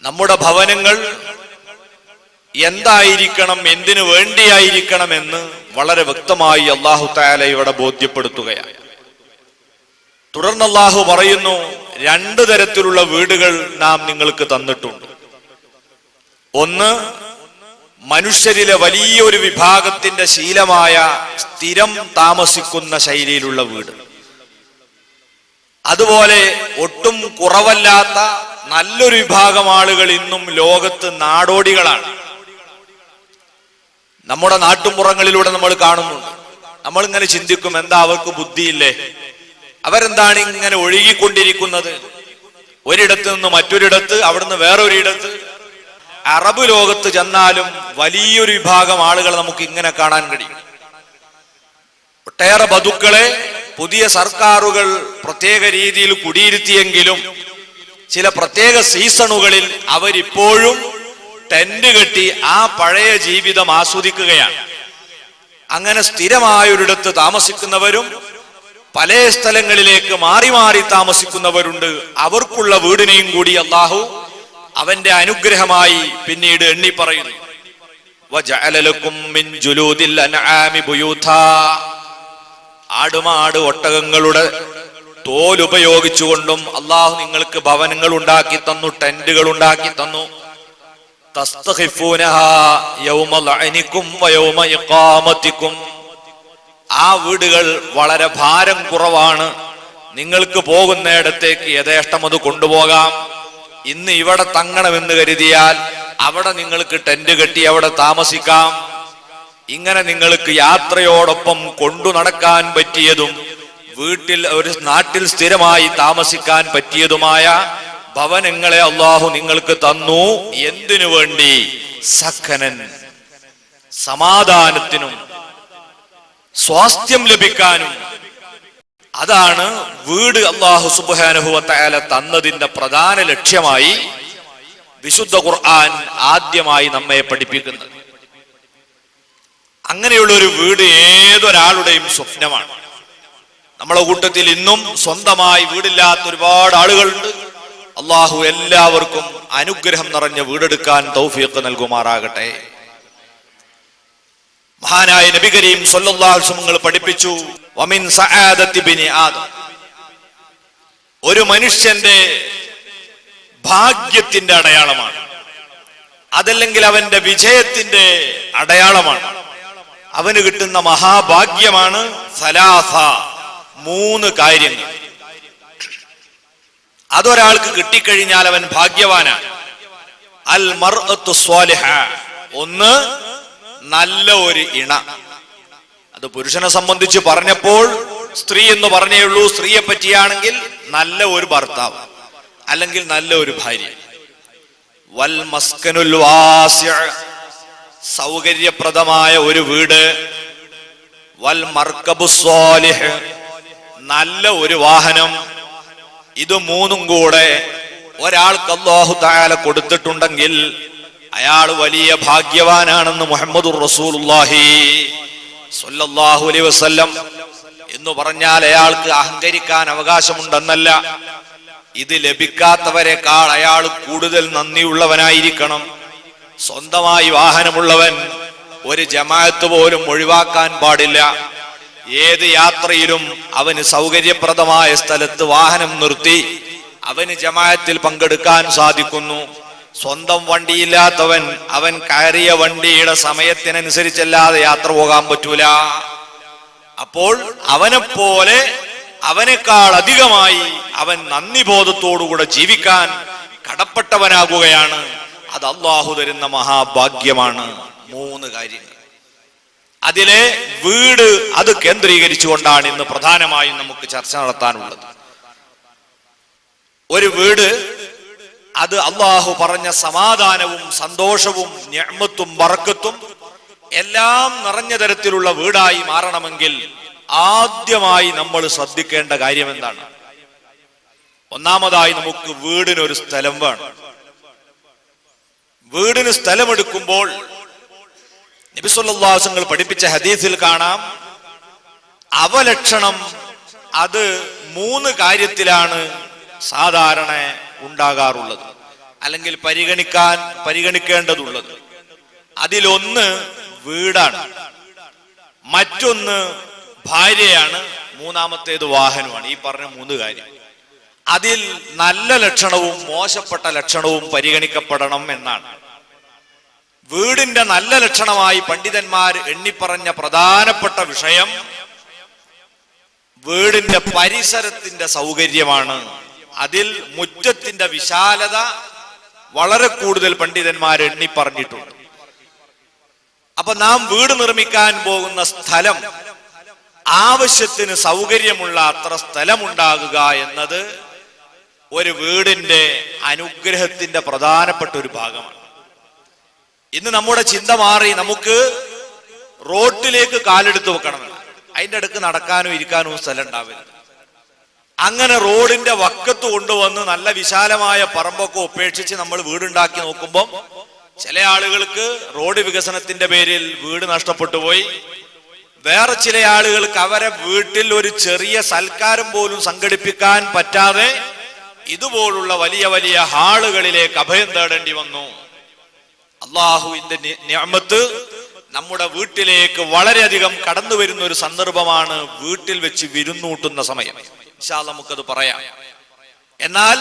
നമ്മുടെ ഭവനങ്ങൾ എന്തായിരിക്കണം എന്തിനു വേണ്ടിയായിരിക്കണം എന്ന് വളരെ വ്യക്തമായി അള്ളാഹു താല ഇവിടെ ബോധ്യപ്പെടുത്തുകയാണ്. തുടർന്ന് അള്ളാഹു പറയുന്നു രണ്ട് തരത്തിലുള്ള വീടുകൾ നാം നിങ്ങൾക്ക് തന്നിട്ടുണ്ട്. ഒന്ന് മനുഷ്യരിലെ വലിയൊരു വിഭാഗത്തിന്റെ ശീലമായ സ്ഥിരം താമസിക്കുന്ന ശൈലിയിലുള്ള വീട്. അതുപോലെ ഒട്ടും കുറവല്ലാത്ത നല്ലൊരു വിഭാഗം ആളുകൾ ഇന്നും ലോകത്ത് നാടോടികളാണ്. നമ്മുടെ നാട്ടുമ്പുറങ്ങളിലൂടെ നമ്മൾ കാണുന്നുണ്ട്. നമ്മൾ ഇങ്ങനെ ചിന്തിക്കും എന്താ അവർക്ക് ബുദ്ധിയില്ലേ? അവരെന്താണ് ഇങ്ങനെ ഒഴുകിക്കൊണ്ടിരിക്കുന്നത്? ഒരിടത്ത് നിന്ന് മറ്റൊരിടത്ത് അവിടുന്ന് വേറൊരിടത്ത്. അറബ് ലോകത്ത് ചെന്നാലും വലിയൊരു വിഭാഗം ആളുകൾ നമുക്ക് ഇങ്ങനെ കാണാൻ കഴിയും. ഒട്ടേറെ ബതുക്കളെ പുതിയ സർക്കാരുകൾ പ്രത്യേക രീതിയിൽ കുടിയിരുത്തിയെങ്കിലും ചില പ്രത്യേക സീസണുകളിൽ അവരിപ്പോഴും ടെന്റ് കെട്ടി ആ പഴയ ജീവിതം ആസ്വദിക്കുകയാണ്. അങ്ങനെ സ്ഥിരമായൊരിടത്ത് താമസിക്കുന്നവരും പല സ്ഥലങ്ങളിലേക്ക് മാറി മാറി താമസിക്കുന്നവരുണ്ട്. അവർക്കുള്ള വീടിനെയും കൂടി അള്ളാഹു അവന്റെ അനുഗ്രഹമായി പിന്നീട് എണ്ണി പറയുന്നു. ആടുമാട് ഒട്ടകങ്ങളുടെ തോൽ ഉപയോഗിച്ചുകൊണ്ടും അള്ളാഹു നിങ്ങൾക്ക് ഭവനങ്ങൾ ഉണ്ടാക്കി തന്നു. ടെന്റുകൾ ഉണ്ടാക്കി തന്നു ആ വീടുകൾ വളരെ ഭാരം കുറവാണ്. നിങ്ങൾക്ക് പോകുന്നിടത്തേക്ക് യഥേഷ്ടം അത് കൊണ്ടുപോകാം. ഇന്ന് ഇവിടെ തങ്ങണമെന്ന് കരുതിയാൽ അവിടെ നിങ്ങൾക്ക് ടെന്റ് കെട്ടി അവിടെ താമസിക്കാം. ഇങ്ങനെ നിങ്ങൾക്ക് യാത്രയോടൊപ്പം കൊണ്ടു നടക്കാൻ പറ്റിയതും വീട്ടിൽ ഒരു നാട്ടിൽ സ്ഥിരമായി താമസിക്കാൻ പറ്റിയതുമായ ഭവനങ്ങളെ അള്ളാഹു നിങ്ങൾക്ക് തന്നു. എന്തിനു വേണ്ടി? സഖനൻ. സമാധാനത്തിനും സ്വാസ്ഥ്യം ലഭിക്കാനും. അതാണ് വീട് അള്ളാഹു സുബാനുഭവത്തായാല തന്നതിന്റെ പ്രധാന ലക്ഷ്യമായി വിശുദ്ധ ഖുർആൻ ആദ്യമായി നമ്മെ പഠിപ്പിക്കുന്നത്. അങ്ങനെയുള്ള ഒരു വീട് ഏതൊരാളുടെയും സ്വപ്നമാണ്. നമ്മളെ കൂട്ടത്തിൽ ഇന്നും സ്വന്തമായി വീടില്ലാത്ത ഒരുപാട് ആളുകളുണ്ട്. അള്ളാഹു എല്ലാവർക്കും അനുഗ്രഹം നിറഞ്ഞ വീടെടുക്കാൻ തൗഫീഖ് നൽകുമാറാകട്ടെ. മഹാനായ നബി കരീം സല്ലല്ലാഹുങ്ങൾ പഠിപ്പിച്ചു വമിൻ ഒരു മനുഷ്യന്റെ ഭാഗ്യത്തിന്റെ അടയാളമാണ്. അതല്ലെങ്കിൽ അവന്റെ വിജയത്തിന്റെ അടയാളമാണ്. അവന് കിട്ടുന്ന മഹാഭാഗ്യമാണ് സലാസ മൂന്ന് കാര്യങ്ങൾ. അതൊരാൾക്ക് കിട്ടിക്കഴിഞ്ഞാൽ അവൻ ഭാഗ്യവാനാണ്. അൽ സ്വാലിഹ. ഒന്ന് നല്ല ഒരു ഇണ. അത് പുരുഷനെ സംബന്ധിച്ച് പറഞ്ഞപ്പോൾ സ്ത്രീ എന്ന് പറഞ്ഞേ ഉള്ളൂ. സ്ത്രീയെ പറ്റിയാണെങ്കിൽ നല്ല ഒരു ഭർത്താവ് അല്ലെങ്കിൽ നല്ല ഒരു ഭാര്യ. വൽ മസ്കനുൽ സൗകര്യപ്രദമായ ഒരു വീട്. വൽ മർക്കബു സ്വാലിഹ് നല്ല ഒരു വാഹനം. ഇത് മൂന്നും കൂടെ ഒരാൾക്ക് അള്ളാഹു തആല കൊടുത്തിട്ടുണ്ടെങ്കിൽ അയാൾ വലിയ ഭാഗ്യവാനാണെന്ന് മുഹമ്മദ് റസൂലുള്ളാഹി സ്വല്ലല്ലാഹു അലൈഹി വസല്ലം എന്ന് പറഞ്ഞാൽ അയാൾക്ക് അഹങ്കരിക്കാൻ അവകാശമുണ്ടെന്നല്ല. ഇത് ലഭിക്കാത്തവരെക്കാൾ അയാൾ കൂടുതൽ നന്ദിയുള്ളവനായിരിക്കണം. സ്വന്തമായി വാഹനമുള്ളവൻ ഒരു ജമാഅത്ത് പോലും ഒഴിവാക്കാൻ പാടില്ല. ഏത് യാത്രയിലും അവന് സൗകര്യപ്രദമായ സ്ഥലത്ത് വാഹനം നിർത്തി അവന് ജമായത്തിൽ പങ്കെടുക്കാൻ സാധിക്കുന്നു. സ്വന്തം വണ്ടിയില്ലാത്തവൻ അവൻ കയറിയ വണ്ടിയുടെ സമയത്തിനനുസരിച്ചല്ലാതെ യാത്ര പോകാൻ പറ്റൂല. അപ്പോൾ അവനെപ്പോലെ അവനേക്കാൾ അധികമായി അവൻ നന്ദി ബോധത്തോടുകൂടെ ജീവിക്കാൻ കടപ്പെട്ടവനാകുകയാണ്. അത് അള്ളാഹു തരുന്ന മഹാഭാഗ്യമാണ്. മൂന്ന് കാര്യങ്ങൾ. അതിലെ വീട് അത് കേന്ദ്രീകരിച്ചുകൊണ്ടാണ് ഇന്ന് പ്രധാനമായും നമുക്ക് ചർച്ച നടത്താനുള്ളത്. ഒരു വീട് അത് അള്ളാഹു പറഞ്ഞ സമാധാനവും സന്തോഷവും ഞമ്മത്തും വറക്കത്തും എല്ലാം നിറഞ്ഞ തരത്തിലുള്ള വീടായി മാറണമെങ്കിൽ ആദ്യമായി നമ്മൾ ശ്രദ്ധിക്കേണ്ട കാര്യം എന്താണ്? ഒന്നാമതായി നമുക്ക് വീടിനൊരു സ്ഥലം വേണം. വീടിന് സ്ഥലമെടുക്കുമ്പോൾ നബിസ്വല്ലാസങ്ങൾ പഠിപ്പിച്ച ഹദീസിൽ കാണാം അവലക്ഷണം അത് മൂന്ന് കാര്യത്തിലാണ് സാധാരണ ഉണ്ടാകാറുള്ളത്. അല്ലെങ്കിൽ പരിഗണിക്കാൻ പരിഗണിക്കേണ്ടതുള്ളത്. അതിലൊന്ന് വീടാണ്. മറ്റൊന്ന് ഭാര്യയാണ്. മൂന്നാമത്തേത് വാഹനമാണ്. ഈ പറഞ്ഞ മൂന്ന് കാര്യം. അതിൽ നല്ല ലക്ഷണവും മോശപ്പെട്ട ലക്ഷണവും പരിഗണിക്കപ്പെടണം എന്നാണ്. വീടിന്റെ നല്ല ലക്ഷണമായി പണ്ഡിതന്മാർ എണ്ണിപ്പറഞ്ഞ പ്രധാനപ്പെട്ട വിഷയം വീടിന്റെ പരിസരത്തിന്റെ സൗകര്യമാണ്. അതിൽ മുറ്റത്തിന്റെ വിശാലത വളരെ കൂടുതൽ പണ്ഡിതന്മാർ എണ്ണിപ്പറഞ്ഞിട്ടുണ്ട്. അപ്പൊ നാം വീട് നിർമ്മിക്കാൻ പോകുന്ന സ്ഥലം ആവശ്യത്തിന് സൗകര്യമുള്ള അത്ര സ്ഥലമുണ്ടാകുക എന്നത് ഒരു വീടിന്റെ അനുഗ്രഹത്തിന്റെ പ്രധാനപ്പെട്ട ഒരു ഭാഗമാണ്. ഇന്ന് നമ്മുടെ ചിന്ത മാറി നമുക്ക് റോട്ടിലേക്ക് കാലെടുത്ത് വെക്കണം അതിന്റെ അടുക്ക് നടക്കാനോ ഇരിക്കാനോ സ്ഥലം ഉണ്ടാവില്ല. അങ്ങനെ റോഡിന്റെ വക്കത്ത് കൊണ്ടുവന്ന് നല്ല വിശാലമായ പറമ്പൊക്കെ ഉപേക്ഷിച്ച് നമ്മൾ വീടുണ്ടാക്കി നോക്കുമ്പോൾ ചില ആളുകൾക്ക് റോഡ് വികസനത്തിന്റെ പേരിൽ വീട് നഷ്ടപ്പെട്ടു പോയി. വേറെ ചില ആളുകൾക്ക് അവരെ വീട്ടിൽ ഒരു ചെറിയ സൽക്കാരം പോലും സംഘടിപ്പിക്കാൻ പറ്റാതെ ഇതുപോലുള്ള വലിയ വലിയ ഹാളുകളിലേക്ക് അഭയം തേടേണ്ടി വന്നു. അള്ളാഹുവിന്റെ ഞാമത്ത് നമ്മുടെ വീട്ടിലേക്ക് വളരെയധികം കടന്നു വരുന്ന ഒരു സന്ദർഭമാണ് വീട്ടിൽ വെച്ച് വിരുന്നൂട്ടുന്ന സമയം. നമുക്കത് പറയാം. എന്നാൽ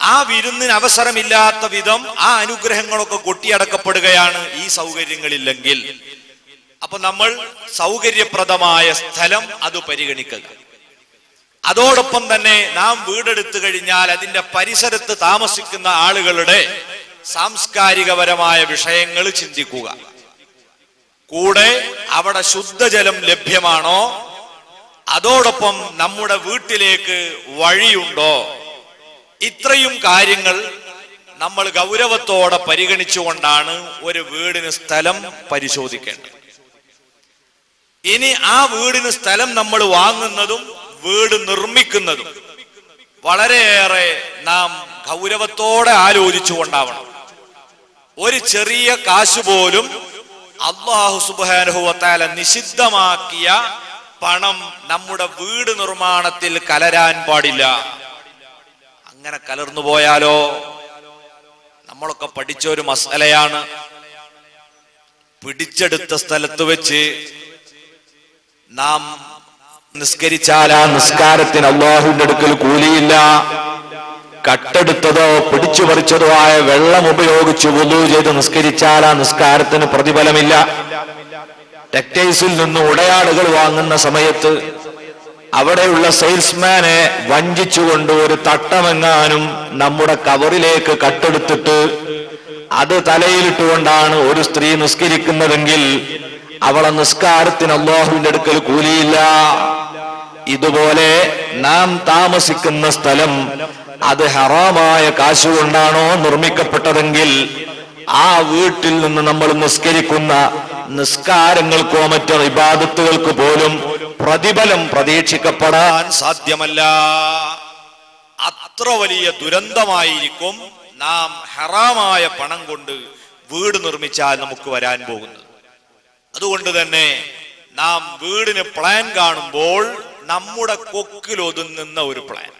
ആ വിരുന്നിന് അവസരമില്ലാത്ത വിധം ആ അനുഗ്രഹങ്ങളൊക്കെ കൊട്ടിയടക്കപ്പെടുകയാണ് ഈ സൗകര്യങ്ങളില്ലെങ്കിൽ. അപ്പൊ നമ്മൾ സൗകര്യപ്രദമായ സ്ഥലം അത് പരിഗണിക്കുക. അതോടൊപ്പം തന്നെ നാം വീടെടുത്തു കഴിഞ്ഞാൽ അതിന്റെ പരിസരത്ത് താമസിക്കുന്ന ആളുകളുടെ സാംസ്കാരികപരമായ വിഷയങ്ങൾ ചിന്തിക്കുക. കൂടെ അവിടെ ശുദ്ധജലം ലഭ്യമാണോ? അതോടൊപ്പം നമ്മുടെ വീട്ടിലേക്ക് വഴിയുണ്ടോ? ഇത്രയും കാര്യങ്ങൾ നമ്മൾ ഗൗരവത്തോടെ പരിഗണിച്ചുകൊണ്ടാണ് ഒരു വീടിന് സ്ഥലം പരിശോധിക്കേണ്ടത്. ഇനി ആ വീടിന് സ്ഥലം നമ്മൾ വാങ്ങുന്നതും വീട് നിർമ്മിക്കുന്നതും വളരെയേറെ നാം ഗൗരവത്തോടെ ആലോചിച്ചുകൊണ്ടാവണം. ഒരു ചെറിയ കാശ് പോലും അള്ളാഹു സുബാനുഭവത്താല നിഷിദ്ധമാക്കിയ പണം നമ്മുടെ വീട് നിർമ്മാണത്തിൽ കലരാൻ പാടില്ല. അങ്ങനെ കലർന്നു പോയാലോ? നമ്മളൊക്കെ പഠിച്ച ഒരു മസലയാണ്. പിടിച്ചെടുത്ത സ്ഥലത്ത് വെച്ച് നാം നിസ്കരിച്ചാൽ ആ നിസ്കാരത്തിന് അള്ളാഹുവിന്റെ അടുക്കൽ കൂലിയില്ല. കട്ടെടുത്തതോ പിടിച്ചു പറിച്ചതോ ആയ വെള്ളം ഉപയോഗിച്ച് വുതു ചെയ്ത് നിസ്കരിച്ചാൽ ആ നിസ്കാരത്തിന് പ്രതിഫലമില്ല. ടെക്ടൈസിൽ നിന്ന് ഉടയാടുകൾ വാങ്ങുന്ന സമയത്ത് അവിടെയുള്ള സെയിൽസ്മാനെ വഞ്ചിച്ചുകൊണ്ട് ഒരു തട്ടമെങ്ങാനും നമ്മുടെ കവറിലേക്ക് കട്ടെടുത്തിട്ട് അത് തലയിലിട്ടുകൊണ്ടാണ് ഒരു സ്ത്രീ നിസ്കരിക്കുന്നതെങ്കിൽ അവളെ നിസ്കാരത്തിന് അള്ളാഹുവിന്റെ അടുക്കൽ കൂലിയില്ല. ഇതുപോലെ നാം താമസിക്കുന്ന സ്ഥലം അത് ഹറാമായ കാശുകൊണ്ടാണോ നിർമ്മിക്കപ്പെട്ടതെങ്കിൽ ആ വീട്ടിൽ നിന്ന് നമ്മൾ നിസ്കരിക്കുന്ന നിസ്കാരങ്ങൾക്കോ മറ്റോ ഇബാദത്തുകൾക്ക് പോലും പ്രതിഫലം പ്രതീക്ഷിക്കപ്പെടാൻ സാധ്യമല്ല. അത്ര വലിയ ദുരന്തമായിരിക്കും നാം ഹറാമായ പണം കൊണ്ട് വീട് നിർമ്മിച്ചാൽ നമുക്ക് വരാൻ പോകുന്നത്. അതുകൊണ്ട് തന്നെ നാം വീടിന് പ്ലാൻ കാണുമ്പോൾ നമ്മുടെ കൊക്കിൽ ഒതുങ്ങുന്ന ഒരു പ്ലാൻ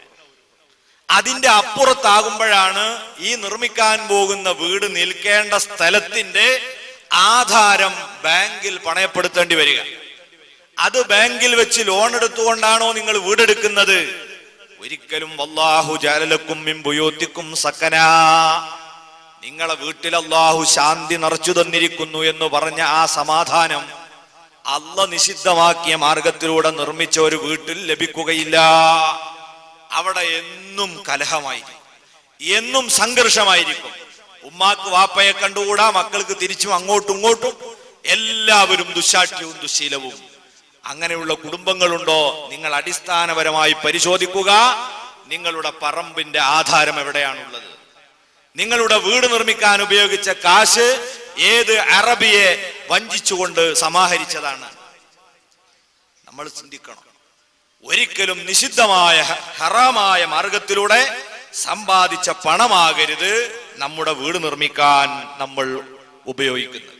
അതിന്റെ അപ്പുറത്താകുമ്പോഴാണ് ഈ നിർമ്മിക്കാൻ പോകുന്ന വീട് നിൽക്കേണ്ട സ്ഥലത്തിന്റെ ആധാരം ബാങ്കിൽ പണയപ്പെടുത്തേണ്ടി വരിക. അത് ബാങ്കിൽ വെച്ച് ലോൺ എടുത്തുകൊണ്ടാണോ നിങ്ങൾ വീടെടുക്കുന്നത്? ഒരിക്കലും വല്ലാഹു ജാലലക്കും മിമ്പുയോത്തിക്കും സക്കന. നിങ്ങളെ വീട്ടിൽ അള്ളാഹു ശാന്തി നിറച്ചു തന്നിരിക്കുന്നു എന്ന് പറഞ്ഞ ആ സമാധാനം അല്ല നിഷിദ്ധമാക്കിയ മാർഗത്തിലൂടെ നിർമ്മിച്ച ഒരു വീട്ടിൽ ലഭിക്കുകയില്ല. അവിടെ എന്നും കലഹമായിരിക്കും. എന്നും സംഘർഷമായിരിക്കും. ഉമ്മാക്ക് വാപ്പയെ കണ്ടുകൂടാ മക്കൾക്ക് തിരിച്ചും അങ്ങോട്ടും ഇങ്ങോട്ടും എല്ലാവരും ദുശാഠ്യവും ദുശീലവും. അങ്ങനെയുള്ള കുടുംബങ്ങളുണ്ടോ? നിങ്ങൾ അടിസ്ഥാനപരമായി പരിശോധിക്കുക. നിങ്ങളുടെ പറമ്പിന്റെ ആധാരം എവിടെയാണുള്ളത്? നിങ്ങളുടെ വീട് നിർമ്മിക്കാൻ ഉപയോഗിച്ച കാശ് ഏത് അറബിയെ വഞ്ചിച്ചുകൊണ്ട് സമാഹരിച്ചതാണ്? നമ്മൾ ചിന്തിക്കണം. ഒരിക്കലും നിഷിദ്ധമായ ഹറാമായ മാർഗത്തിലൂടെ സമ്പാദിച്ച പണമാകരുത് നമ്മുടെ വീട് നിർമ്മിക്കാൻ നമ്മൾ ഉപയോഗിക്കുന്നത്.